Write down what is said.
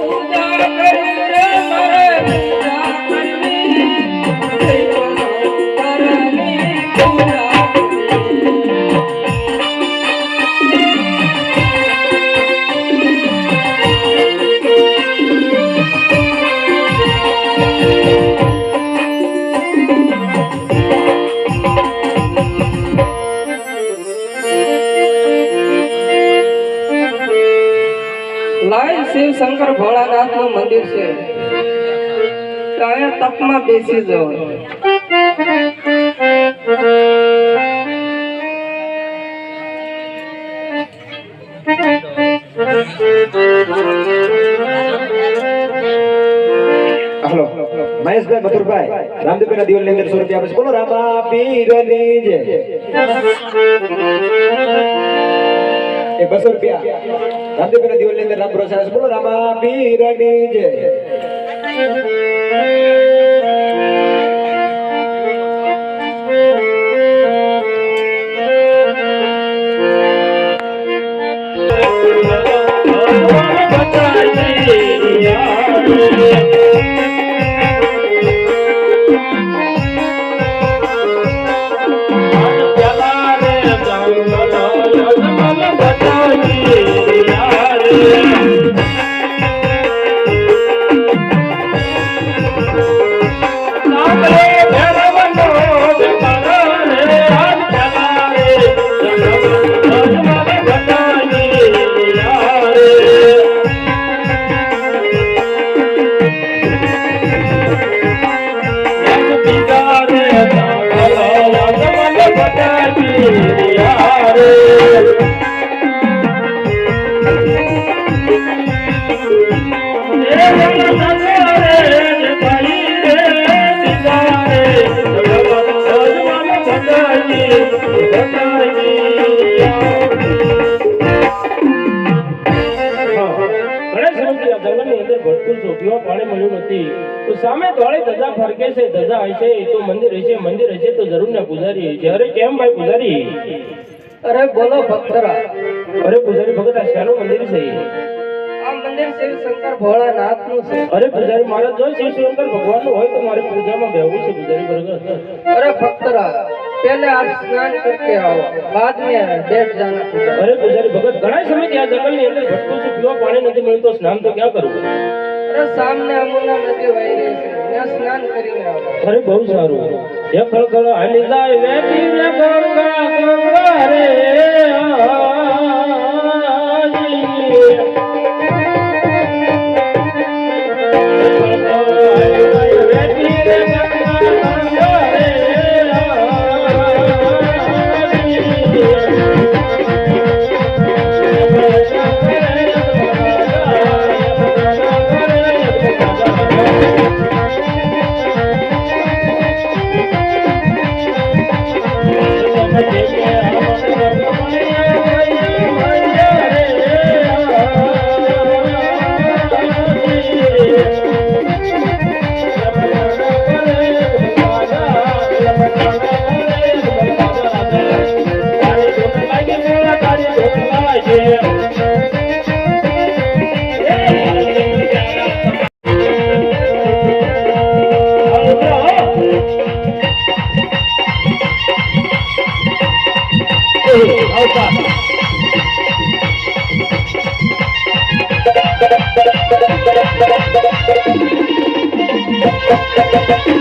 Wonderful લાય શિવ શંકર ભોળાનાથનું મંદિર છે. ત્યાં તપમાં બેસી જાઓ હલો, મહેશભાઈ મથુરભાઈ રામદેવના દિવસની અંદર સુરત આપે છે. બોલો, રામા પીરની જય. રામદેવના દિવસની અંદર રામ ભરોસા છે. પાણી મળ્યું નથી તો સામે દોડે ધજા ફરકે છે ધજા હશે તો મંદિર હશે મંદિર હશે તો જરૂર ને પૂજારી હશે અરે કેમ ભાઈ પૂજારી અરે બોલો ભક્તરા. અરે પૂજારી ભગત આ મંદિર છે? આ મંદિર શિવ ભોળાનાથ અરે પૂજારી મારા જો શિવ શંકર ભગવાનનું હોય તો મારે પૂજામાં બેહવું છે પૂજારી ભગત. અરે ભક્તરા पहले आप स्नान करके आओ बाद में बैठ जाना पूजा અરે પૂજારી ભગત ઘણા સમયથી આ જંગલની અંદર ભટકું છું પીવા પાણી નથી મળ્યું તો સ્નાન તો ક્યાં કરવું અરે સામને અમુના નદી વહી રહી છે ત્યાં સ્નાન કરીને આવો અરે બહુ સારું એ ખળખળ હાલી જાય વેતી રે ગંગા ગંગા Thank you.